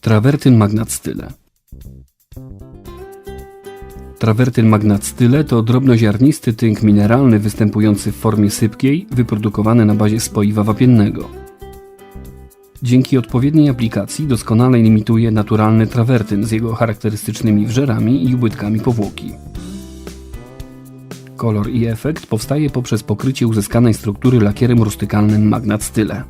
Trawertyn magnat style. Trawertyn magnat style to drobnoziarnisty tynk mineralny występujący w formie sypkiej, wyprodukowany na bazie spoiwa wapiennego. Dzięki odpowiedniej aplikacji doskonale limituje naturalny trawertyn z jego charakterystycznymi wżerami i ubłytkami powłoki. Kolor i efekt powstaje poprzez pokrycie uzyskanej struktury lakierem rustykalnym magnat style.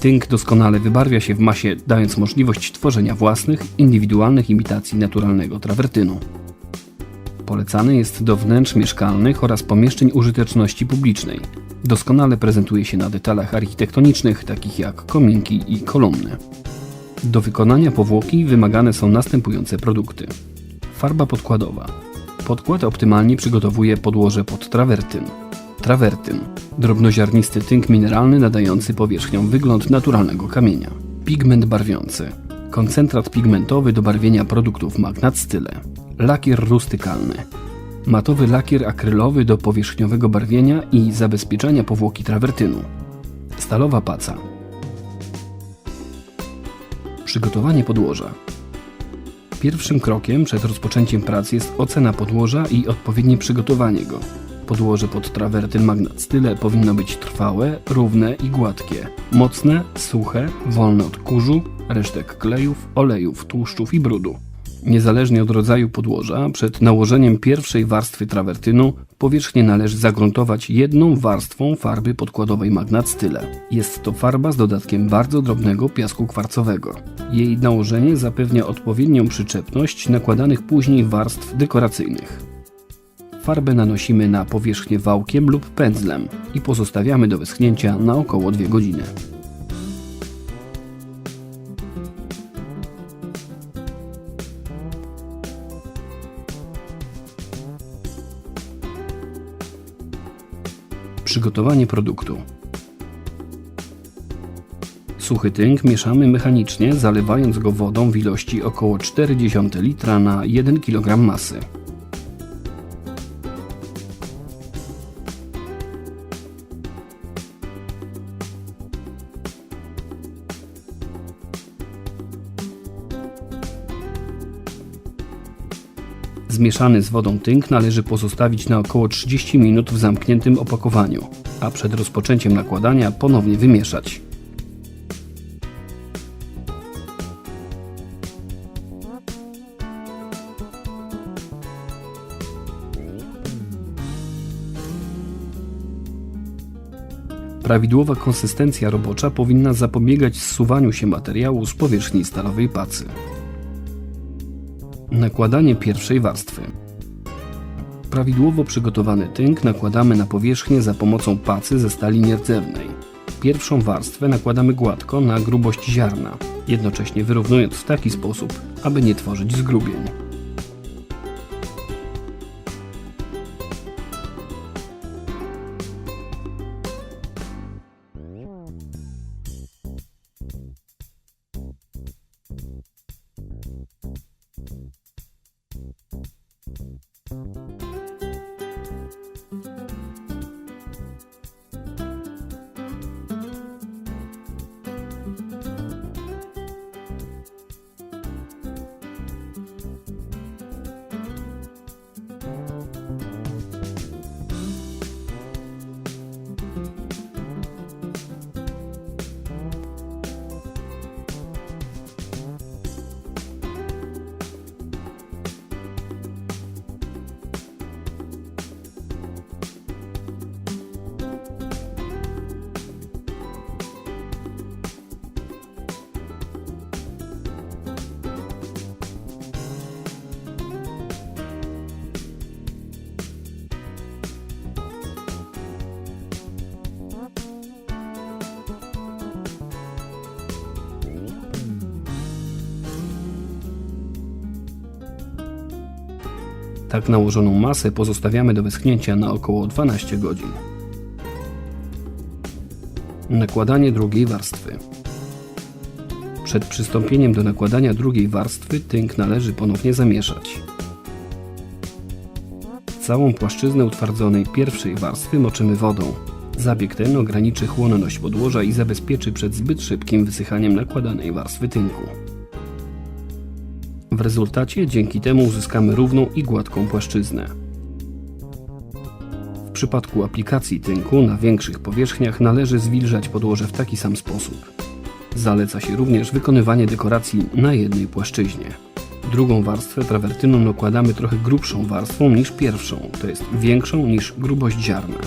Tynk doskonale wybarwia się w masie, dając możliwość tworzenia własnych, indywidualnych imitacji naturalnego trawertynu. Polecany jest do wnętrz mieszkalnych oraz pomieszczeń użyteczności publicznej. Doskonale prezentuje się na detalach architektonicznych, takich jak kominki i kolumny. Do wykonania powłoki wymagane są następujące produkty. Farba podkładowa. Podkład optymalnie przygotowuje podłoże pod trawertyn. Trawertyn. Drobnoziarnisty tynk mineralny nadający powierzchniom wygląd naturalnego kamienia. Pigment barwiący. Koncentrat pigmentowy do barwienia produktów magnat style. Lakier rustykalny. Matowy lakier akrylowy do powierzchniowego barwienia i zabezpieczania powłoki trawertynu. Stalowa paca. Przygotowanie podłoża. Pierwszym krokiem przed rozpoczęciem pracy jest ocena podłoża i odpowiednie przygotowanie go. Podłoże pod trawertyn magnat style powinno być trwałe, równe i gładkie. Mocne, suche, wolne od kurzu, resztek klejów, olejów, tłuszczów i brudu. Niezależnie od rodzaju podłoża, przed nałożeniem pierwszej warstwy trawertynu powierzchnię należy zagruntować jedną warstwą farby podkładowej magnat style. Jest to farba z dodatkiem bardzo drobnego piasku kwarcowego. Jej nałożenie zapewnia odpowiednią przyczepność nakładanych później warstw dekoracyjnych. Farbę nanosimy na powierzchnię wałkiem lub pędzlem i pozostawiamy do wyschnięcia na około 2 godziny. Przygotowanie produktu. Suchy tynk mieszamy mechanicznie, zalewając go wodą w ilości około 0,4 litra na 1 kg masy. Zmieszany z wodą tynk należy pozostawić na około 30 minut w zamkniętym opakowaniu, a przed rozpoczęciem nakładania ponownie wymieszać. Prawidłowa konsystencja robocza powinna zapobiegać zsuwaniu się materiału z powierzchni stalowej pacy. Nakładanie pierwszej warstwy. Prawidłowo przygotowany tynk nakładamy na powierzchnię za pomocą pacy ze stali nierdzewnej. Pierwszą warstwę nakładamy gładko na grubość ziarna, jednocześnie wyrównując w taki sposób, aby nie tworzyć zgrubień. Tak nałożoną masę pozostawiamy do wyschnięcia na około 12 godzin. Nakładanie drugiej warstwy. Przed przystąpieniem do nakładania drugiej warstwy tynk należy ponownie zamieszać. Całą płaszczyznę utwardzonej pierwszej warstwy moczymy wodą. Zabieg ten ograniczy chłonność podłoża i zabezpieczy przed zbyt szybkim wysychaniem nakładanej warstwy tynku. W rezultacie dzięki temu uzyskamy równą i gładką płaszczyznę. W przypadku aplikacji tynku na większych powierzchniach należy zwilżać podłoże w taki sam sposób. Zaleca się również wykonywanie dekoracji na jednej płaszczyźnie. Drugą warstwę trawertynu nakładamy trochę grubszą warstwą niż pierwszą, to jest większą niż grubość ziarna.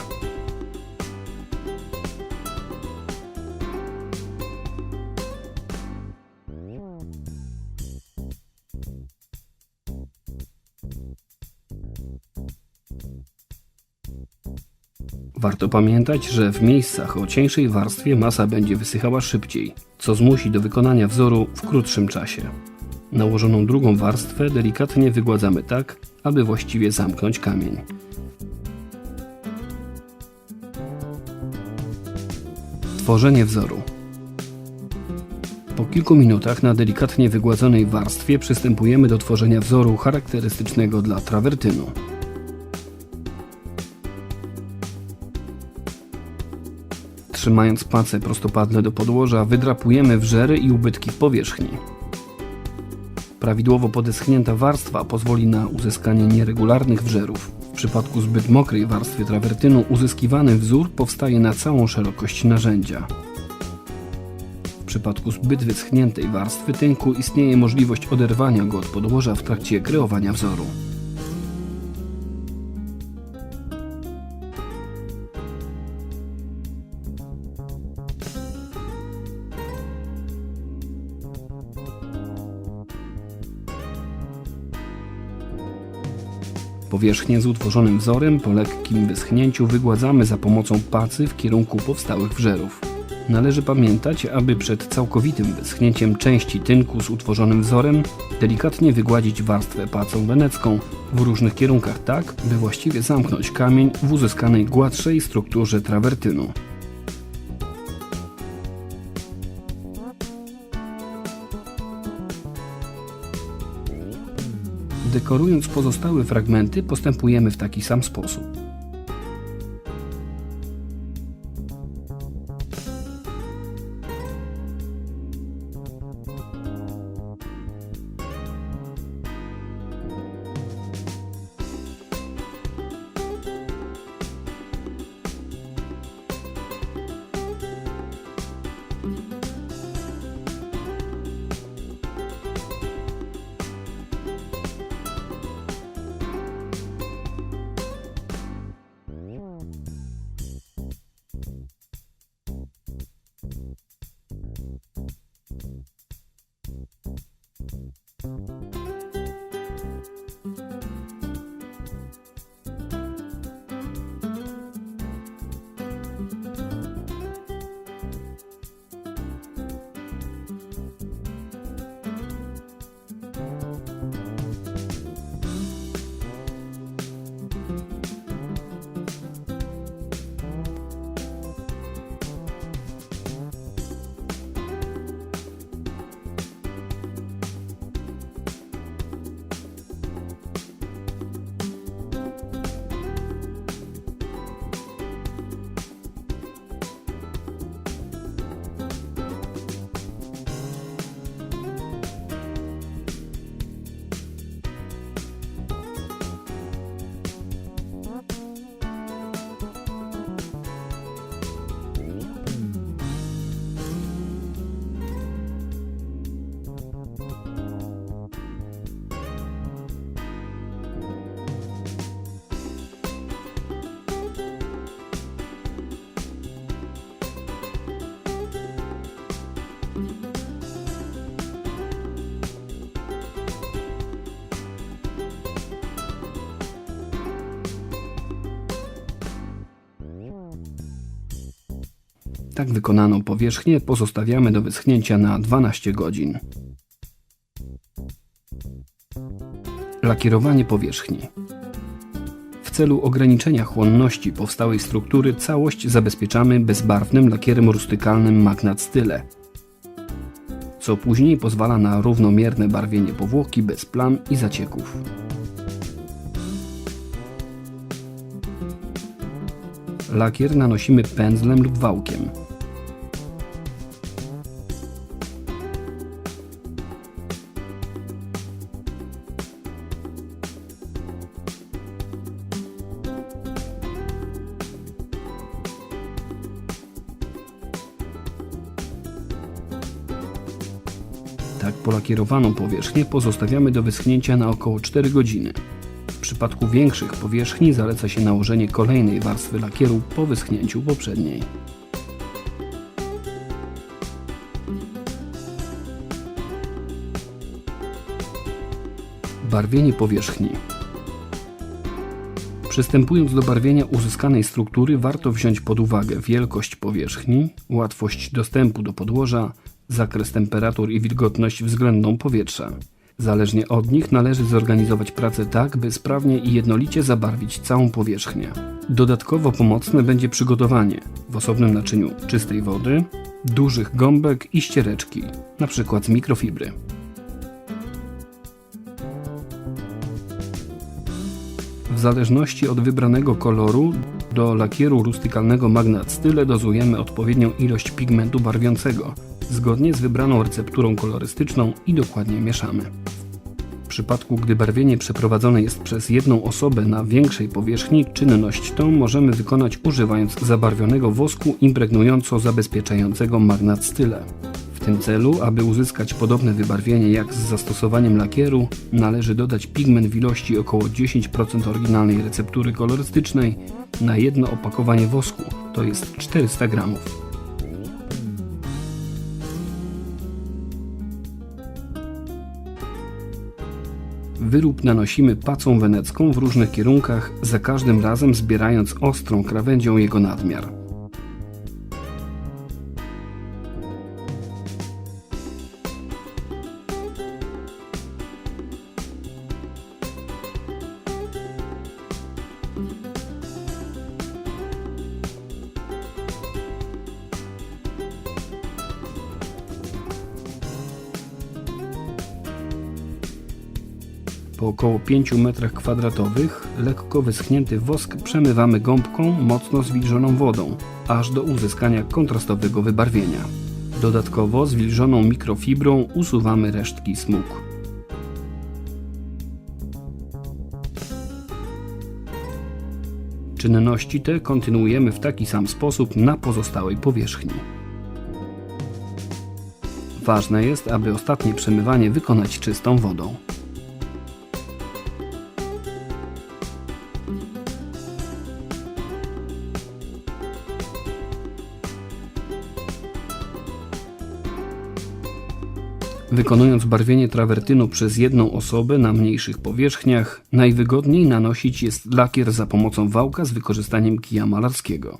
Warto pamiętać, że w miejscach o cieńszej warstwie masa będzie wysychała szybciej, co zmusi do wykonania wzoru w krótszym czasie. Nałożoną drugą warstwę delikatnie wygładzamy tak, aby właściwie zamknąć kamień. Tworzenie wzoru. Po kilku minutach na delikatnie wygładzonej warstwie przystępujemy do tworzenia wzoru charakterystycznego dla trawertynu. Trzymając palce prostopadle do podłoża, wydrapujemy wrzery i ubytki powierzchni. Prawidłowo podeschnięta warstwa pozwoli na uzyskanie nieregularnych wrzerów. W przypadku zbyt mokrej warstwy trawertynu uzyskiwany wzór powstaje na całą szerokość narzędzia. W przypadku zbyt wyschniętej warstwy tynku istnieje możliwość oderwania go od podłoża w trakcie kreowania wzoru. Powierzchnię z utworzonym wzorem po lekkim wyschnięciu wygładzamy za pomocą pacy w kierunku powstałych wrzerów. Należy pamiętać, aby przed całkowitym wyschnięciem części tynku z utworzonym wzorem delikatnie wygładzić warstwę pacą wenecką w różnych kierunkach tak, by właściwie zamknąć kamień w uzyskanej gładszej strukturze trawertynu. Dekorując pozostałe fragmenty postępujemy w taki sam sposób. Tak wykonaną powierzchnię pozostawiamy do wyschnięcia na 12 godzin. Lakierowanie powierzchni. W celu ograniczenia chłonności powstałej struktury całość zabezpieczamy bezbarwnym lakierem rustykalnym Magnat Style, co później pozwala na równomierne barwienie powłoki bez plam i zacieków. Lakier nanosimy pędzlem lub wałkiem. Polakierowaną powierzchnię pozostawiamy do wyschnięcia na około 4 godziny. W przypadku większych powierzchni zaleca się nałożenie kolejnej warstwy lakieru po wyschnięciu poprzedniej. Barwienie powierzchni. Przystępując do barwienia uzyskanej struktury, warto wziąć pod uwagę wielkość powierzchni, łatwość dostępu do podłoża, zakres temperatur i wilgotność względną powietrza. Zależnie od nich należy zorganizować pracę tak, by sprawnie i jednolicie zabarwić całą powierzchnię. Dodatkowo pomocne będzie przygotowanie w osobnym naczyniu czystej wody, dużych gąbek i ściereczki, np. z mikrofibry. W zależności od wybranego koloru do lakieru rustykalnego Magnat Style dozujemy odpowiednią ilość pigmentu barwiącego, zgodnie z wybraną recepturą kolorystyczną i dokładnie mieszamy. W przypadku gdy barwienie przeprowadzone jest przez jedną osobę na większej powierzchni, czynność tą możemy wykonać używając zabarwionego wosku impregnująco zabezpieczającego Magnat Style. W tym celu, aby uzyskać podobne wybarwienie jak z zastosowaniem lakieru, należy dodać pigment w ilości około 10% oryginalnej receptury kolorystycznej na jedno opakowanie wosku, to jest 400 gramów. Wyrób nanosimy pacą wenecką w różnych kierunkach, za każdym razem zbierając ostrą krawędzią jego nadmiar. Po około 5 m2 lekko wyschnięty wosk przemywamy gąbką mocno zwilżoną wodą, aż do uzyskania kontrastowego wybarwienia. Dodatkowo zwilżoną mikrofibrą usuwamy resztki smug. Czynności te kontynuujemy w taki sam sposób na pozostałej powierzchni. Ważne jest, aby ostatnie przemywanie wykonać czystą wodą. Wykonując barwienie trawertynu przez jedną osobę na mniejszych powierzchniach, najwygodniej nanosić jest lakier za pomocą wałka z wykorzystaniem kija malarskiego.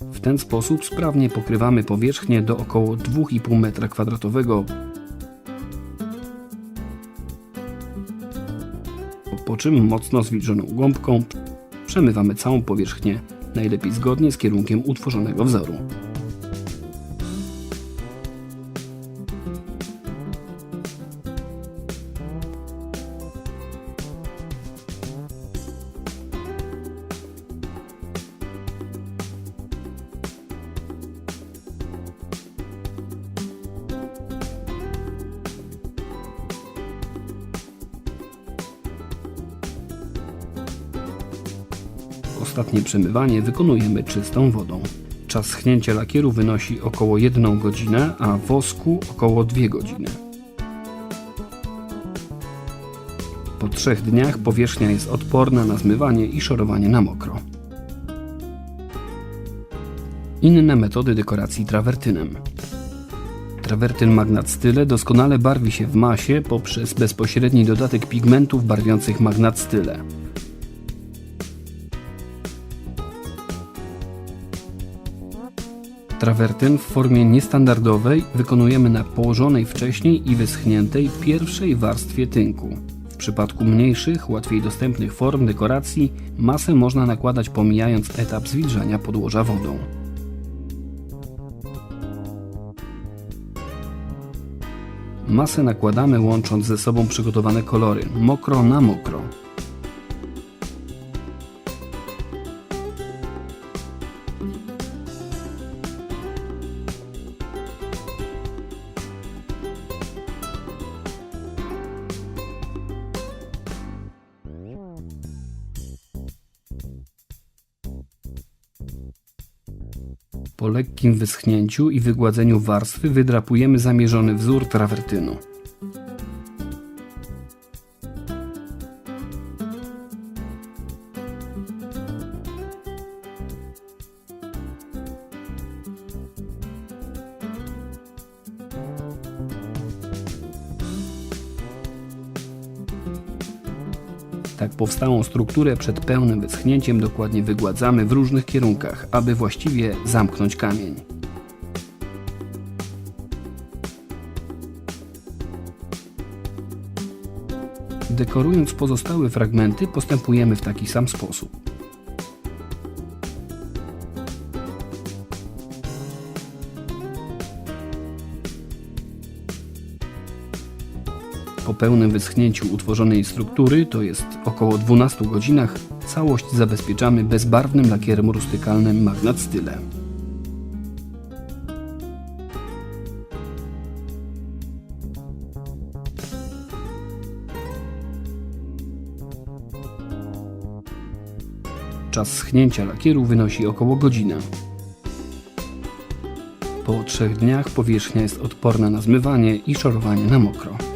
W ten sposób sprawnie pokrywamy powierzchnię do około 2,5 m2, po czym mocno zwilżoną gąbką przemywamy całą powierzchnię, najlepiej zgodnie z kierunkiem utworzonego wzoru. Ostatnie przemywanie wykonujemy czystą wodą. Czas schnięcia lakieru wynosi około 1 godzinę, a wosku około 2 godziny. Po trzech dniach powierzchnia jest odporna na zmywanie i szorowanie na mokro. Inne metody dekoracji trawertynem. Trawertyn Magnat Style doskonale barwi się w masie poprzez bezpośredni dodatek pigmentów barwiących Magnat Style. Trawertyn w formie niestandardowej wykonujemy na położonej wcześniej i wyschniętej pierwszej warstwie tynku. W przypadku mniejszych, łatwiej dostępnych form dekoracji masę można nakładać pomijając etap zwilżania podłoża wodą. Masę nakładamy łącząc ze sobą przygotowane kolory mokro na mokro. Wyschnięciu i wygładzeniu warstwy wydrapujemy zamierzony wzór trawertynu. Powstałą strukturę przed pełnym wyschnięciem dokładnie wygładzamy w różnych kierunkach, aby właściwie zamknąć kamień. Dekorując pozostałe fragmenty postępujemy w taki sam sposób. Pełnym wyschnięciu utworzonej struktury, to jest około 12 godzinach, całość zabezpieczamy bezbarwnym lakierem rustykalnym Magnat Style. Czas schnięcia lakieru wynosi około godziny. Po trzech dniach powierzchnia jest odporna na zmywanie i szorowanie na mokro.